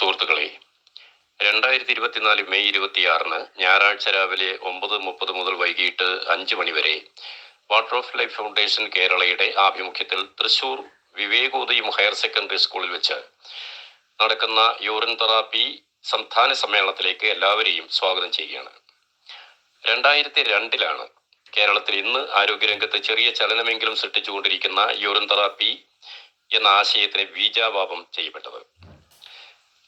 സുഹൃത്തുക്കളെ രണ്ടായിരത്തി ഇരുപത്തിനാല് മെയ് ഇരുപത്തിയാറിന് ഞായറാഴ്ച രാവിലെ ഒമ്പത് മുപ്പത് മുതൽ വൈകിട്ട് അഞ്ച് മണിവരെ വാട്ടർ ഓഫ് ലൈഫ് ഫൗണ്ടേഷൻ കേരളയുടെ ആഭിമുഖ്യത്തിൽ തൃശൂർ വിവേകോദയം ഹയർ സെക്കൻഡറി സ്കൂളിൽ വെച്ച് നടക്കുന്ന യൂറിൻ തെറാപ്പി സംസ്ഥാന സമ്മേളനത്തിലേക്ക് എല്ലാവരെയും സ്വാഗതം ചെയ്യുകയാണ്. രണ്ടായിരത്തി രണ്ടിലാണ് കേരളത്തിൽ ഇന്ന് ആരോഗ്യരംഗത്ത് ചെറിയ ചലനമെങ്കിലും സൃഷ്ടിച്ചുകൊണ്ടിരിക്കുന്ന യൂറിൻ തെറാപ്പി എന്ന ആശയത്തിന് ബീജാപാപം ചെയ്യപ്പെട്ടത്.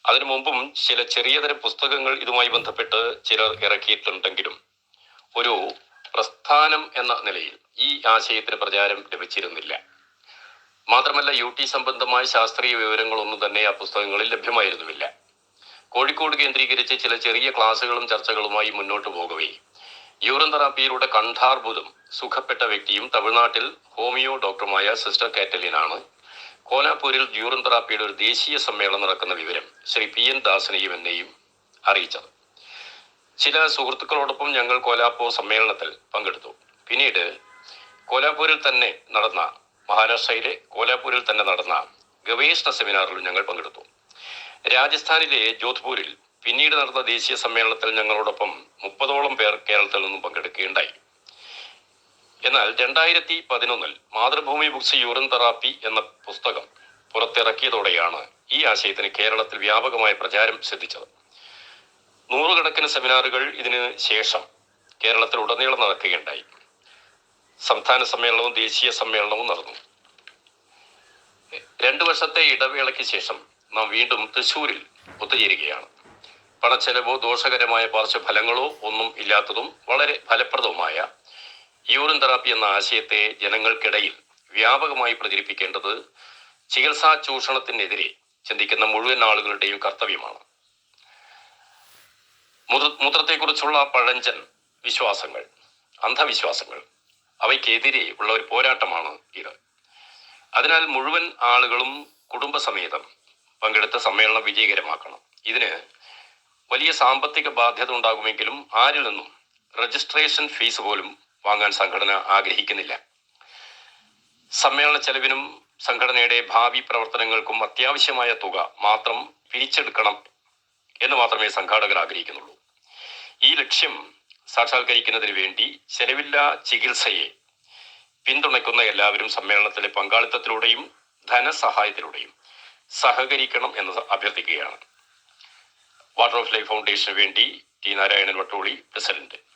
അതിനു മുമ്പും ചില ചെറിയ തരം പുസ്തകങ്ങൾ ഇതുമായി ബന്ധപ്പെട്ട് ചിലർ ഇറക്കിയിട്ടുണ്ടെങ്കിലും ഒരു പ്രസ്ഥാനം എന്ന നിലയിൽ ഈ ആശയത്തിന് പ്രചാരം ലഭിച്ചിരുന്നില്ല. മാത്രമല്ല യു ടി സംബന്ധമായ ശാസ്ത്രീയ വിവരങ്ങളൊന്നും തന്നെ ആ പുസ്തകങ്ങളിൽ ലഭ്യമായിരുന്നുമില്ല. കോഴിക്കോട് കേന്ദ്രീകരിച്ച് ചില ചെറിയ ക്ലാസ്സുകളും ചർച്ചകളുമായി മുന്നോട്ട് പോകവേ യൂറിൻ തെറാപ്പിയിലൂടെ കണ്ഠാർബുദം സുഖപ്പെട്ട വ്യക്തിയും തമിഴ്നാട്ടിൽ ഹോമിയോ ഡോക്ടറുമായ സിസ്റ്റർ കാറ്റലിനാണ് കോലാപൂരിൽ യൂറിൻ തെറാപ്പിയുടെ ഒരു ദേശീയ സമ്മേളനം നടക്കുന്ന വിവരം ശ്രീ പി എൻ ദാസനെയും എന്നെയും അറിയിച്ചത്. ചില സുഹൃത്തുക്കളോടൊപ്പം ഞങ്ങൾ കോലാപ്പൂർ സമ്മേളനത്തിൽ പങ്കെടുത്തു. പിന്നീട് കോലാപൂരിൽ തന്നെ നടന്ന മഹാരാഷ്ട്രയിലെ കോലാപൂരിൽ തന്നെ നടന്ന ഗവേഷണ സെമിനാറിലും ഞങ്ങൾ പങ്കെടുത്തു. രാജസ്ഥാനിലെ ജോധ്പൂരിൽ പിന്നീട് നടന്ന ദേശീയ സമ്മേളനത്തിൽ ഞങ്ങളോടൊപ്പം മുപ്പതോളം പേർ കേരളത്തിൽ നിന്നും പങ്കെടുക്കുകയുണ്ടായി. എന്നാൽ രണ്ടായിരത്തി പതിനൊന്നിൽ മാതൃഭൂമി ബുക്സ് യൂറിൻ തെറാപ്പി എന്ന പുസ്തകം പുറത്തിറക്കിയതോടെയാണ് ഈ ആശയത്തിന് കേരളത്തിൽ വ്യാപകമായ പ്രചാരം സിദ്ധിച്ചത്. നൂറുകണക്കിന് സെമിനാറുകൾ ഇതിന് ശേഷം കേരളത്തിൽ ഉടനീളം നടക്കുകയുണ്ടായി. സംസ്ഥാന സമ്മേളനവും ദേശീയ സമ്മേളനവും നടന്നു. രണ്ടു വർഷത്തെ ഇടവേളയ്ക്ക് ശേഷം നാം വീണ്ടും തൃശൂരിൽ ഒത്തുചേരുകയാണ്. പണച്ചെലവോ ദോഷകരമായ പാർശ്വഫലങ്ങളോ ഒന്നും ഇല്ലാത്തതും വളരെ ഫലപ്രദവുമായ യൂറിൻ തെറാപ്പി എന്ന ആശയത്തെ ജനങ്ങൾക്കിടയിൽ വ്യാപകമായി പ്രചരിപ്പിക്കേണ്ടത് ചികിത്സാ ചൂഷണത്തിനെതിരെ ചിന്തിക്കുന്ന മുഴുവൻ ആളുകളുടെയും കർത്തവ്യമാണ്. മൂത്രത്തെക്കുറിച്ചുള്ള പഴഞ്ചൻ വിശ്വാസങ്ങൾ അന്ധവിശ്വാസങ്ങൾ അവയ്ക്കെതിരെ ഉള്ള ഒരു പോരാട്ടമാണ് ഇത്. അതിനാൽ മുഴുവൻ ആളുകളും കുടുംബസമേതം പങ്കെടുത്ത സമ്മേളനം വിജയകരമാക്കണം. ഇതിന് വലിയ സാമ്പത്തിക ബാധ്യത ഉണ്ടാകുമെങ്കിലും ആരിൽ നിന്നും രജിസ്ട്രേഷൻ ഫീസ് പോലും വാങ്ങാൻ സംഘടന ആഗ്രഹിക്കുന്നില്ല. സമ്മേളന ചെലവിനും സംഘടനയുടെ ഭാവി പ്രവർത്തനങ്ങൾക്കും അത്യാവശ്യമായ തുക മാത്രം പിരിച്ചെടുക്കണം എന്ന് മാത്രമേ സംഘാടകർ ആഗ്രഹിക്കുന്നുള്ളൂ. ഈ ലക്ഷ്യം സാക്ഷാത്കരിക്കുന്നതിന് വേണ്ടി ചെലവില്ലാ ചികിത്സയെ പിന്തുണയ്ക്കുന്ന എല്ലാവരും സമ്മേളനത്തിലെ പങ്കാളിത്തത്തിലൂടെയും ധനസഹായത്തിലൂടെയും സഹകരിക്കണം എന്ന് അഭ്യർത്ഥിക്കുകയാണ്. വാട്ടർ ഓഫ് ലൈഫ് ഫൗണ്ടേഷന് വേണ്ടി ടി നാരായണൻ വട്ടോളി പ്രസിഡന്റ്.